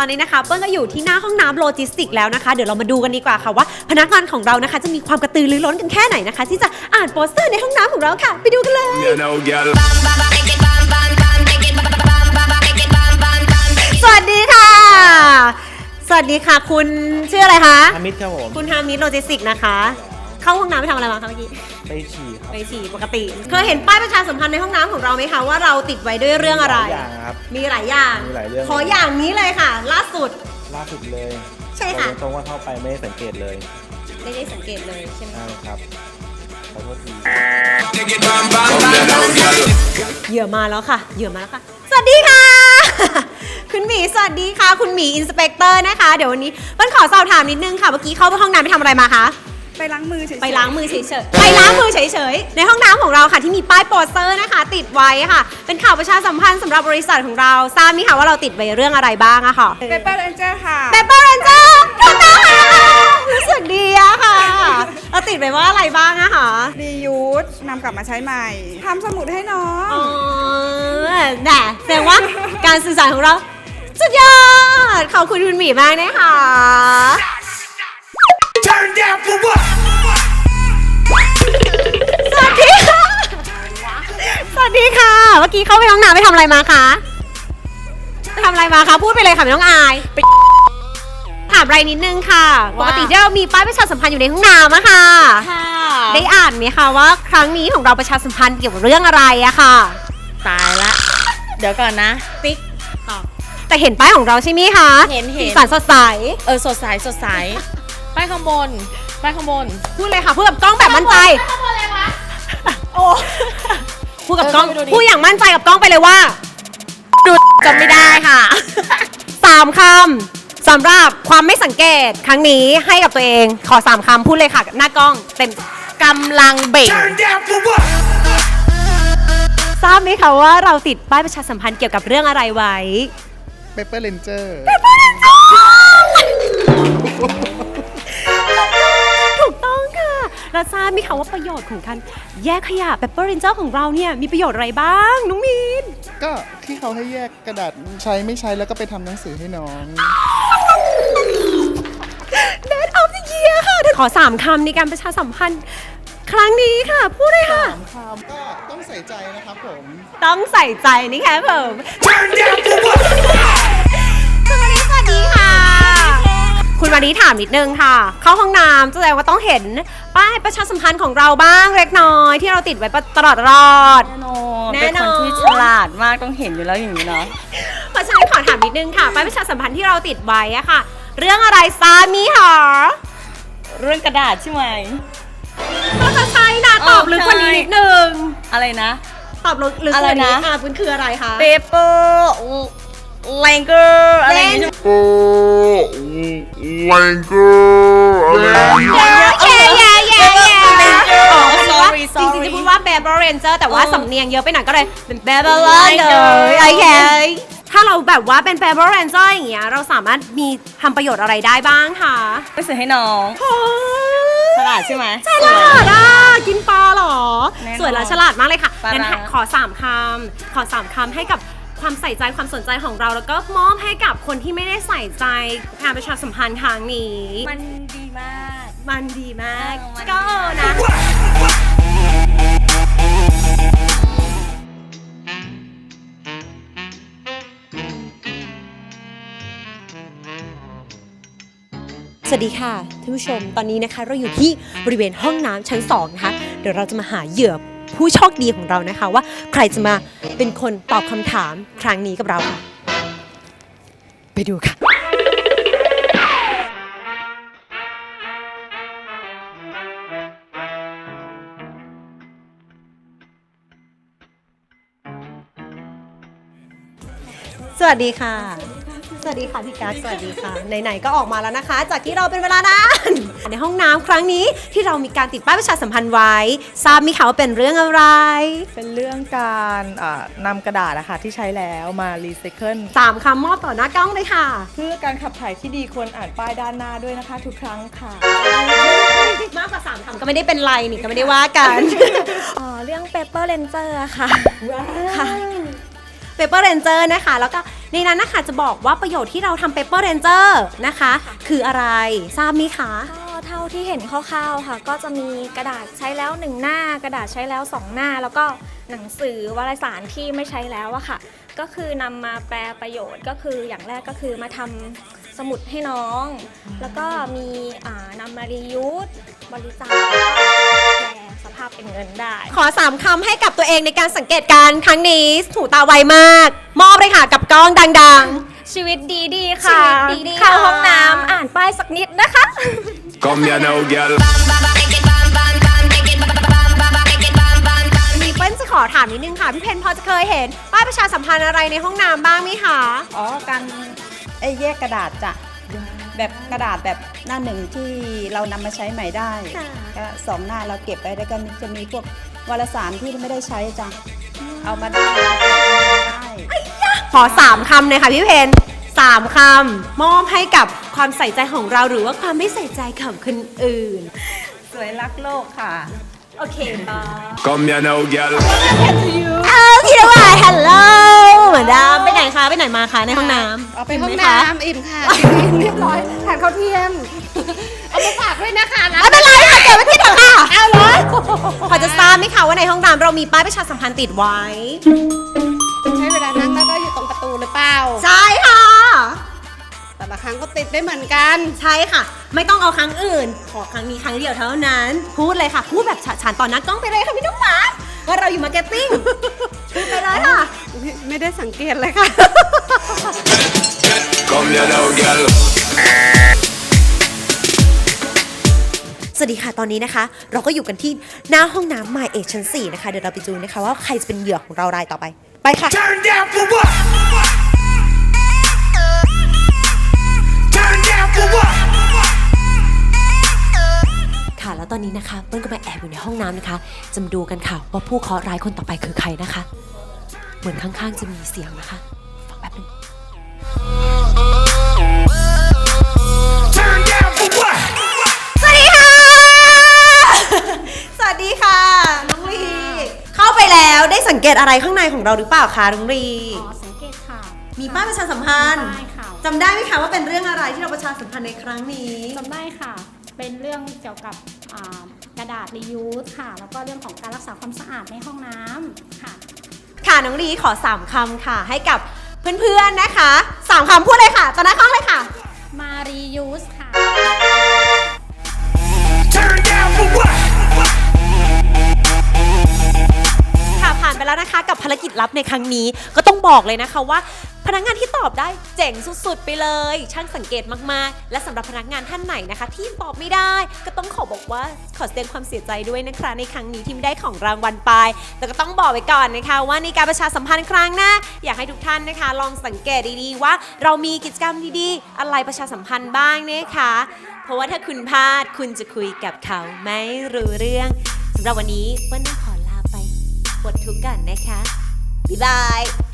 อนนี้นะคะเปิ้ลก็อยู่ที่หน้าห้องน้ำโลจิสติกแล้วนะคะ เดี๋ยวเรามาดูกันดีกว่าค่ะว่า พนักงานของเรานะคะ จะมีความกระตือรือร้นกันแค่ไหนนะคะ ที่จะอ่านโปสเตอร์ในห้องน้ำของเราค่ะ ไปดูกันเลย You know, girl. สวัสดีค่ะ สวัสดีค่ะ คุณชื่ออะไรคะ อามิตรครับผม คุณฮามิดโลจิสติกนะคะ เข้าห้องน้ำไปทำอะไรมาคะเมื่อกี้ ไปฉี่ครับไปฉี่ปกติ เคยเห็นป้ายประชาสัมพันธ์ในห้องน้ำของเราไหมคะว่าเราติดไว้ด้วยเรื่องอะไร หลายอย่างครับ มีหลายอย่าง มีหลายเรื่อง ขออย่างนี้เลยค่ะ ล่าสุด ล่าสุดเลยใช่ค่ะ บอกตรงๆว่าเข้าไปไม่ได้สังเกตเลยไม่ได้สังเกตเลยใช่ไหม ใช่ครับขอโทษที เหยื่อมาแล้วค่ะ เหยื่อมาแล้วค่ะ สวัสดีค่ะ คุณหมี สวัสดีค่ะ คุณหมีอินสเปกเตอร์นะคะ เดี๋ยววันนี้เปิ้ลขอสอบถามนิดนึงค่ะ เมื่อกี้เข้าไปห้องน้ำไปทำอะไรมาคะ ไปล้างมือเฉยๆ ไปล้างมือเฉยๆ ไปล้างมือเฉยๆ ในห้องน้ำของเราค่ะที่มีป้ายโปสเตอร์นะคะ ติดไว้ค่ะ เป็นข่าวประชาสัมพันธ์สำหรับบริษัทของเรา ทราบไหมคะว่าเราติดไว้เรื่องอะไรบ้างอะค่ะ เปเปอร์เรนเจอร์ค่ะเปเปอร์เรนเจอร์ถูกต้องค่ะรู้สึกดีอะค่ะ เราติดไว้ว่าอะไรบ้างอะคะรียูสนำกลับมาใช้ใหม่ ทำสมุดให้น้อง อ๋อแต่แสดงว่าการสื่อสารของเรา สุดยอด ขอบคุณคุณหมีมากนะคะ Turn down for what? สวัสดีค่ะ สวัสดีค่ะ เมื่อกี้เข้าไปห้องน้ำไปทำอะไรมาคะไปทำอะไรมาคะ พูดไปเลยค่ะไม่ต้องอายไปถามอะไรนิดนึงค่ะ ปกติที่เรามีป้ายประชาสัมพันธ์อยู่ในห้องน้ำอะค่ะ ค่ะได้อ่านไหมคะว่า ครั้งนี้ของเราประชาสัมพันธ์เกี่ยวกับเรื่องอะไรอะค่ะ ตายละ เดี๋ยวก่อนนะ ติ๊กตอบแต่เห็นป้ายของเราใช่ไหมคะเห็นเห็น สีสันสดใส เออ สดใส สดใส ไปข้างบน ไปข้างบน พูดเลยค่ะพูดกับกล้องแบบมั่นใจโอ้ พูดกับกล้องเออเข้าไปดูดิ พูดอย่างมั่นใจกับกล้องไปเลยว่า ดูจำไม่ได้ค่ะ สามคำสำหรับความไม่สังเกตครั้งนี้ให้กับตัวเอง ขอสามคำพูดเลยค่ะ หน้ากล้องเต็มกำลังเบ่ง Turn down for what? ทราบไหมคะว่าเราติดป้ายประชาสัมพันธ์เกี่ยวกับเรื่องอะไรไว้ เปเปอร์เลนเจอร์ถูกต้อง ค่ะแล้วทราบไหมคะว่าประโยชน์ของการแยกขยะ Pepper Ranger ของเราเนี่ยมีประโยชน์อะไรบ้างน้องมีนก็ที่เขาให้แยกกระดาษใช้ไม่ใช้แล้วก็ไปทำหนังสือให้น้องเดทออฟเดอะเยียค่ะขอสามคำในการประชาสัมพันธ์ ครั้งนี้ค่ะ พูดเลยค่ะ สามคำก็ต้องใส่ใจนะครับผม ต้องใส่ใจนี่แค่เพิ่ม Turn down for what? คุณมารีสวัสดีค่ะ คุณมารีถามนิดนึงค่ะ เข้าห้องน้ำแสดงว่าต้องเห็นป้ายประชาสัมพันธ์ของเราบ้างเล็กน้อย ที่เราติดไว้ตลอดรอด แน่นอนแน่เป็นนอนคนที่ฉลาดมากต้องเห็นอยู่แล้วอย่างนี้เนาะเพราะฉะนั้นขอถามนิดนึงค่ะป้ายประชาสัมพันธ์ที่เราติดไว้อะค่ะ เรื่องอะไรซามีหรอเรื่องกระดาษใช่ไหม ก็จะใช่นะตอบลึกกว่านี้นิดนึง อะไรนะ ตอบลึกลึกกว่านี้อะไรนะ อะคุณคืออะไรคะ paper language อะไรอย่างงี้แย่แย่แย่แย่แย่อ๋อ sorry sorry จริงๆจะพูดว่า b a b e r Ranger แต่ว่าเออสำเนียงเยอะไปหน่อยก็เลยเป็น b a b e r Ranger โอเคถ้าเราแบบว่าเป็น b a b e r Ranger อย่างเงี้ยเราสามารถมีทำประโยชน์อะไรได้บ้างคะหนังสือให้น้องโอ้ยฉลาดใช่ไหม ฉลาดอะกินปลาเหรอ แน่นอนสวยและฉลาดมากเลยค่ะปลาร้างั้งั้นขอสามคำขอสามคำให้กับ ความใส่ใจความสนใจของเรา แล้วก็มอบให้กับคนที่ไม่ได้ใส่ใจการประชาสัมพันธ์ครั้งนี้ มันดีมาก มันดีมากเออมันก็ดีนะ สวัสดีค่ะท่านผู้ชมตอนนี้นะคะเราอยู่ที่บริเวณห้องน้ำชั้น2นะคะเดี๋ยวเราจะมาหาเหยื่อ ผู้โชคดีของเรานะคะ ว่าใครจะมาเป็นคนตอบคำถามครั้งนี้กับเราค่ะ ไปดูค่ะ สวัสดีค่ะ สวัสดีค่ะพี่กั๊กสวัสดีค่ะ ไหนๆก็ออกมาแล้วนะคะ จากที่เราเป็นเวลานานในห้องน้ำครั้งนี้ที่เรามีการติดป้ายประชาสัมพันธ์ไว้ ทราบไหมคะว่าเป็นเรื่องอะไร เป็นเรื่องการอ่านำกระดาษนะคะที่ใช้แล้วมารีไซเคิลสามคำมอบต่อหน้ากล้องเลยค่ะ เพื่อการขับถ่ายที่ดีควรอ่านป้ายด้านหน้าด้วยนะคะ ทุกครั้งค่ะมากกว่าสามคำก็ไม่ได้เป็นไรนี่ก็ไม่ได้ว่ากันอ๋อเรื่อง Paper Ranger อะค่ะค่ะเป Paper Ranger นะคะแล้วก็ ในนั้นนะคะจะบอกว่าประโยชน์ที่เราทำ Paper Ranger นะคะ คืออะไรทราบไหมคะก็เท่าที่เห็นคร่าวๆค่ะ ก็จะมีกระดาษใช้แล้วหนึ่งหน้า กระดาษใช้แล้วสองหน้า แล้วก็หนังสือวารสารที่ไม่ใช้แล้วอะค่ะ ก็คือนำมาแปลประโยชน์ก็คืออย่างแรกก็คือมาทำสมุดให้น้อง แล้วก็มีอ่านำมารียูสบริจาค แปลสภาพเป็นเงินได้ ขอสามคำให้กับตัวเองในการสังเกตการณ์ครั้งนี้ถูตาไวมาก มอบเลยค่ะกับกล้องดัง ชีวิตดีๆค่ะชีวิตดีๆเข้าค่ะ ห้องน้ำอ่านป้ายสักนิดนะคะ Come here now, girl. ๆ มีเปิ้ลจะขอถามนิดนึงค่ะ พี่เพนพอจะเคยเห็นป้ายประชาสัมพันธ์อะไรในห้องน้ำบ้างไหมคะ อ๋อการไอ้แยกกระดาษจ้ะ แบบกระดาษแบบหน้าหนึ่งที่เรานำมาใช้ใหม่ได้ค่ะ ก็สองหน้าเราเก็บไว้แล้วก็จะมีพวกวารสารที่ไม่ได้ใช้จ้ะเอามาได้ได้ขอสามคำเลยค่ะพี่เพนสามคำ มอบให้กับความใส่ใจของเราหรือว่าความไม่ใส่ใจของคนอื่น สวยรักโลกค่ะ โอเคต่อ Come here now, girl. อ้าวพี่นวัดฮัลโหล เหมือนเดิมไปไหนคะไปไหนมาคะในห้องน้ำเอาไปห้องมคะน้ำอิ่มค่ะอิ่มเรียบร้อยทานข้าวเที่ยงเอามาฝากด้วยนะคะนะไม่เป็นไรค่ะเก็บไว้ที่เถอะค่ะเอาเลยพอจะทราบไหมคะว่าในห้องน้ำเรามีป้ายประชาสัมพันธ์ติดไว้ ใช้เวลานั่งแล้วก็อยู่ตรงประตูหรือเปล่า ใช่ค่ะ แต่ละครั้งก็ติดได้เหมือนกัน ใช่ค่ะ ไม่ต้องเอาครั้งอื่น ขอครั้งนี้ครั้งเดียวเท่านั้น พูดเลยค่ะ พูดแบบฉะฉานต่อหน้ากล้องไปเลยค่ะพี่นุ่มหวาน ว่าเราอยู่มาร์เก็ตติ้งพูดไปเลยค่ะ ไม่ไม่ได้สังเกตเลยค่ะ Come here now, girl. สวัสดีค่ะตอนนี้นะคะ เราก็อยู่กันที่หน้าห้องน้ำ My เอกชั้น4นะคะ เดี๋ยวเราไปดูนะคะ ว่าใครจะเป็นเหยื่อของเรารายต่อไป ไปค่ะ Turn down for what? ตอนนี้นะคะเปิ้ลก็มาแอบอยู่ในห้องน้ำนะคะจะมาดูกันค่ะว่าผู้เคราะห์ร้ายคนต่อไปคือใครนะคะ เหมือนข้างๆจะมีเสียงนะคะฟังแป๊บนึง Turn down for what? สวัสดีค่ะ สวัสดีค่ะน้องลี เข้าไปแล้วได้สังเกตอะไรข้างในของเราหรือเปล่าคะน้องลี อ๋อสังเกตค่ะมีป้ายประชาสัมพันธ์ได้ค่ะจำได้ไหมคะว่าเป็นเรื่องอะไรที่เราประชาสัมพันธ์ในครั้งนี้ จำได้ค่ะ เป็นเรื่องเกี่ยวกับอ่ากระดาษรียูสค่ะ แล้วก็เรื่องของการรักษาความสะอาดในห้องน้ำค่ะ ค่ะน้องลีขอ 3คำค่ะ ให้กับเพื่อนๆนะคะ 3คำพูดเลยค่ะตอนหน้ากล้องเลยค่ะ มารียูสค่ะ Turn down for what? ค่ะผ่านไปแล้วนะคะกับภารกิจลับในครั้งนี้ก็ต้องบอกเลยนะคะว่า พนักงานที่ตอบได้เจ๋งสุดๆ ไปเลย ช่างสังเกตมากๆ และสำหรับพนักงานท่านไหนนะคะ ที่ตอบไม่ได้ ก็ต้องขอบอกว่าขอแสดงความเสียใจด้วยนะคะในครั้งนี้ที่ไม่ได้ของรางวัลไปแต่ก็ต้องบอกไว้ก่อนนะคะ ว่าในการประชาสัมพันธ์ครั้งหน้าอยากให้ทุกท่านนะคะ ลองสังเกตดีๆ ว่าเรามีกิจกรรมดีๆ อะไรประชาสัมพันธ์บ้างนะคะ เพราะว่าถ้าคุณพลาดคุณจะคุยกับเขาไม่รู้เรื่องสำหรับวันนี้เปิ้ลต้องขอลาไปปวดทุกข์กันนะคะบ๊ายบาย